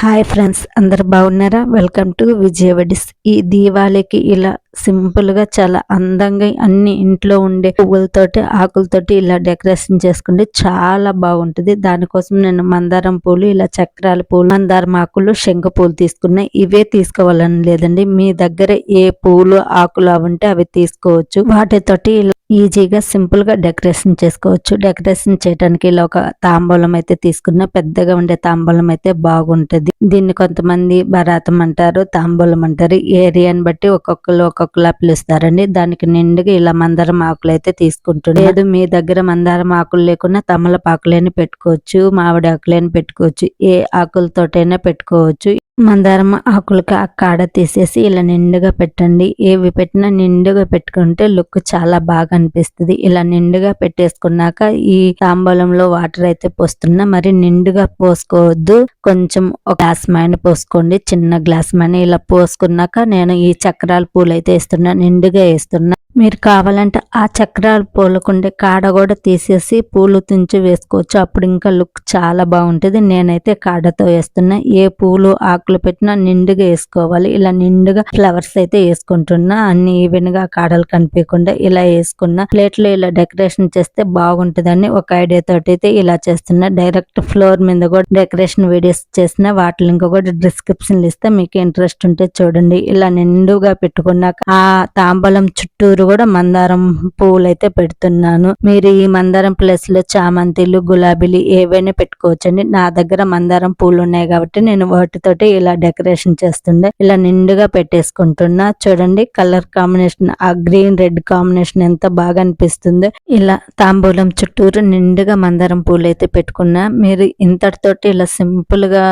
Hi friends అందరు బాగున్నారా? Welcome to విజయవడిస్ ఈ దీవాళికి ఇలా సింపుల్గా చాలా అందంగా అన్ని ఇంట్లో ఉండే పువ్వులతోటి ఆకులతోటి ఇలా డెకరేషన్ చేసుకుంటే చాలా బాగుంటుంది. దానికోసం నేను మందారం పూలు ఇలా చక్రాల పూలు మందారం ఆకులు శంఖ పూలు తీసుకున్నా. ఇవే తీసుకోవాలని లేదండి. మీ దగ్గర ఏ పూలు ఆకులు అవి ఉంటే అవి తీసుకోవచ్చు. వాటితోటి ఇలా ఈజీగా సింపుల్గా డెకరేషన్ చేసుకోవచ్చు. డెకరేషన్ చేయడానికి ఇలా ఒక తాంబూలం అయితే తీసుకున్న పెద్దగా ఉండే తాంబూలం అయితే బాగుంటది. దీన్ని కొంతమంది బరాతం అంటారు తాంబూలం అంటారు. ఏరియాని బట్టి ఒక్కొక్కరు ఒక్కొక్కలా పిలుస్తారండి. దానికి నిండుగా ఇలా మందారం ఆకులు అయితే తీసుకుంటుంది లేదు మీ దగ్గర మందారం ఆకులు లేకుండా తమలపాకులని పెట్టుకోవచ్చు మామిడి ఆకులని పెట్టుకోవచ్చు ఏ ఆకులతోటైనా పెట్టుకోవచ్చు. మందారం ఆకులకి ఆ కాడ తీసేసి ఇలా నిండుగా పెట్టండి. ఏవి పెట్టినా నిండుగా పెట్టుకుంటే లుక్ చాలా బాగా అనిపిస్తుంది. ఇలా నిండుగా పెట్టేసుకున్నాక ఈ తాంబూలంలో వాటర్ అయితే పోస్తున్నా మరి నిండుగా పోసుకోవద్దు. కొంచెం ఒక గ్లాస్ మైన పోసుకోండి. చిన్న గ్లాస్ మైన ఇలా పోసుకున్నాక నేను ఈ చక్రాల పూలు అయితే వేస్తున్నా. నిండుగా వేస్తున్నా. మీరు కావాలంటే ఆ చక్రాలు పూలకుండే కాడ కూడా తీసేసి పూలు తుంచి వేసుకోవచ్చు. అప్పుడు ఇంకా లుక్ చాలా బాగుంటుంది. నేనైతే కాడతో వేస్తున్నా. ఏ పూలు ఆకులు పెట్టినా నిండుగా వేసుకోవాలి. ఇలా నిండుగా ఫ్లవర్స్ అయితే వేసుకుంటున్నా. అన్ని ఈవెన్గా కాడలు కనిపించకుండా ఇలా వేసుకున్నా. ప్లేట్లో ఇలా డెకరేషన్ చేస్తే బాగుంటుందని ఒక ఐడియా తోటి అయితే ఇలా చేస్తున్నా. డైరెక్ట్ ఫ్లోర్ మీద కూడా డెకరేషన్ వీడియోస్ చేసిన వాటి లింక్ కూడా డిస్క్రిప్షన్ ఇస్తే. మీకు ఇంట్రెస్ట్ ఉంటే చూడండి. ఇలా నిండుగా పెట్టుకున్నాక ఆ తాంబలం చుట్టూరు కూడా మందారం పువ్వులు అయితే పెడుతున్నాను. మీరు ఈ మందారం ప్లేస్లో చామంతిలు గులాబీలు ఏవైనా పెట్టుకోవచ్చండి. నా దగ్గర మందారం పూలు ఉన్నాయి కాబట్టి నేను వాటితోటి ఇలా డెకరేషన్ చేస్తుండే. ఇలా నిండుగా పెట్టేసుకుంటున్నా. చూడండి కలర్ కాంబినేషన్ ఆ గ్రీన్ రెడ్ కాంబినేషన్ ఎంత బాగా అనిపిస్తుందో. ఇలా తాంబూలం చుట్టూరు నిండుగా మందారం పూలు అయితే పెట్టుకున్నా. మీరు ఇంతటితోటి ఇలా సింపుల్గా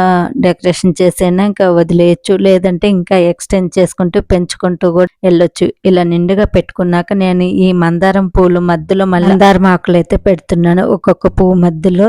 డెకరేషన్ చేసేనా ఇంకా వదిలేయచ్చు. లేదంటే ఇంకా ఎక్స్టెండ్ చేసుకుంటూ పెంచుకుంటూ కూడా వెళ్ళొచ్చు. ఇలా నిండుగా పెట్టుకున్నాక నేను ఈ మందారం పూలు మధ్యలో మందారం ఆకులు అయితే పెడుతున్నాను. ఒక్కొక్క పువ్వు మధ్యలో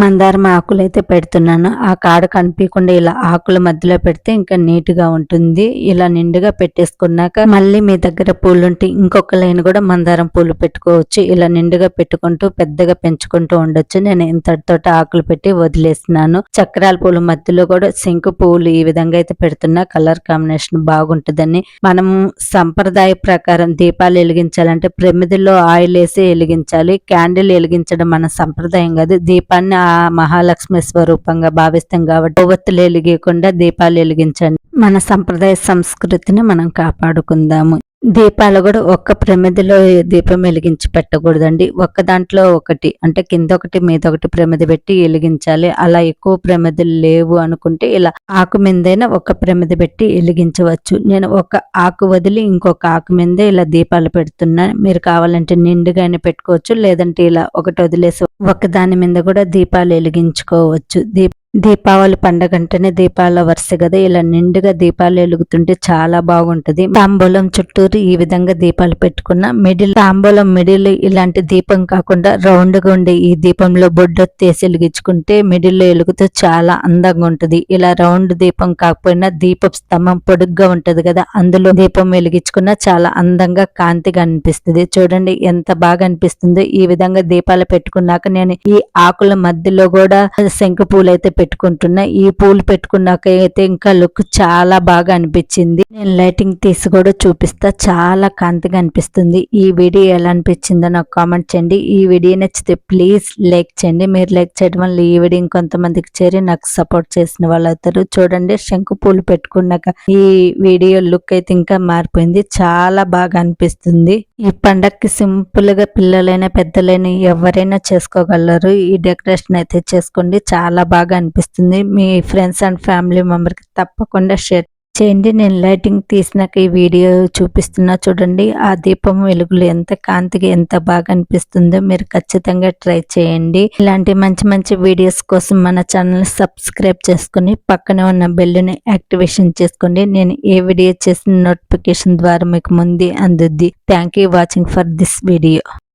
మందారం ఆకులు అయితే పెడుతున్నాను. ఆ కాడ కనిపించకుండా ఇలా ఆకుల మధ్యలో పెడితే ఇంకా నీట్గా ఉంటుంది. ఇలా నిండుగా పెట్టేసుకున్నాక మళ్ళీ మీ దగ్గర పూలు ఉంటే ఇంకొక లైన్ కూడా మందారం పూలు పెట్టుకోవచ్చు. ఇలా నిండుగా పెట్టుకుంటూ పెద్దగా పెంచుకుంటూ ఉండొచ్చు. నేను ఇంతటితో ఆకులు పెట్టి వదిలేసినాను చక్రాల పూల మధ్యలో కూడా శంకు పూలు ఈ విధంగా అయితే పెడుతున్నా. కలర్ కాంబినేషన్ బాగుంటుందని. మనం సంప్రదాయ ప్రకారం దీపాలు వెలిగించాలంటే ప్రమిదిలో ఆయిల్ వేసి వెలిగించాలి. క్యాండిల్ వెలిగించడం మన సంప్రదాయం కాదు. దీపాన్ని మహాలక్ష్మి స్వరూపంగా భావిస్తాం కాబట్టి కొవ్వొత్తులు వెలిగకుండా దీపాలు వెలిగించండి. మన సంప్రదాయ సంస్కృతిని మనం కాపాడుకుందాము. దీపాలు కూడా ఒక్క ప్రమిదిలో దీపం వెలిగించి పెట్టకూడదండి. ఒక్క దాంట్లో ఒకటి అంటే కింద ఒకటి మీద ఒకటి ప్రమిది పెట్టి వెలిగించాలి. అలా ఎక్కువ ప్రమిదలు లేవు అనుకుంటే ఇలా ఆకు మీదైనా ఒక ప్రమిది పెట్టి వెలిగించవచ్చు. నేను ఒక ఆకు వదిలి ఇంకొక ఆకు మీదే ఇలా దీపాలు పెడుతున్నాను మీరు కావాలంటే నిండుగానే పెట్టుకోవచ్చు లేదంటే ఇలా ఒకటి వదిలేసి ఒకదాని మీద కూడా దీపాలు వెలిగించుకోవచ్చు. దీప దీపావళి పండగ అంటేనే దీపాల వరుస కదా. ఇలా నిండుగా దీపాలు వెలుగుతుంటే చాలా బాగుంటది. తాంబూలం చుట్టూరు ఈ విధంగా దీపాలు పెట్టుకున్న మిడిల్ తాంబూలం మిడిల్ ఇలాంటి దీపం కాకుండా రౌండ్గా ఉండే ఈ దీపంలో బొడ్డొత్తేసి వెలిగించుకుంటే మిడిల్లో వెలుగుతూ చాలా అందంగా ఉంటది. ఇలా రౌండ్ దీపం కాకపోయినా దీప స్తంభం పొడుగ్గా ఉంటది కదా. అందులో దీపం వెలిగించుకున్న చాలా అందంగా కాంతిగా అనిపిస్తుంది. చూడండి ఎంత బాగా అనిపిస్తుందో. ఈ విధంగా దీపాలు పెట్టుకున్నాక నేను ఈ ఆకుల మధ్యలో కూడా శంకు పూలు అయితే పెట్టుకుంటున్నా. ఈ పూలు పెట్టుకున్నాక అయితే ఇంకా లుక్ చాలా బాగా అనిపించింది. నేను లైటింగ్ తీసి కూడా చూపిస్తా. చాలా కాంతిగా అనిపిస్తుంది. ఈ వీడియో ఎలా అనిపించిందో నాకు కామెంట్ చేయండి. ఈ వీడియో నచ్చితే ప్లీజ్ లైక్ చేయండి. మీరు లైక్ చేయడం వల్ల ఈ వీడియో ఇంకొంతమందికి చేరి నాకు సపోర్ట్ చేసిన వాళ్ళు అవుతారు. చూడండి శంకు పూలు పెట్టుకున్నాక ఈ వీడియో లుక్ అయితే ఇంకా మారిపోయింది. చాలా బాగా అనిపిస్తుంది. ఈ పండక్కి సింపుల్గా పిల్లలైనా పెద్దలైనా ఎవరైనా చేసుకోగలరు. ఈ డెకరేషన్ అయితే చేసుకోండి. చాలా బాగా అనిపిస్తుంది అనిపిస్తుంది మీ ఫ్రెండ్స్ అండ్ ఫ్యామిలీ మెంబర్కి తప్పకుండా షేర్ చేయండి. నేను లైటింగ్ తీసినాక ఈ వీడియో చూపిస్తున్నా చూడండి. ఆ దీపం వెలుగులు ఎంత కాంతిగా ఎంత బాగా అనిపిస్తుందో మీరు ఖచ్చితంగా ట్రై చేయండి. ఇలాంటి మంచి మంచి వీడియోస్ కోసం మన ఛానల్ సబ్స్క్రైబ్ చేసుకుని పక్కనే ఉన్న బెల్లుని యాక్టివేషన్ చేసుకోండి. నేను ఏ వీడియో చేసిన నోటిఫికేషన్ ద్వారా మీకు ముందే అందుద్ది. Thank you watching for this video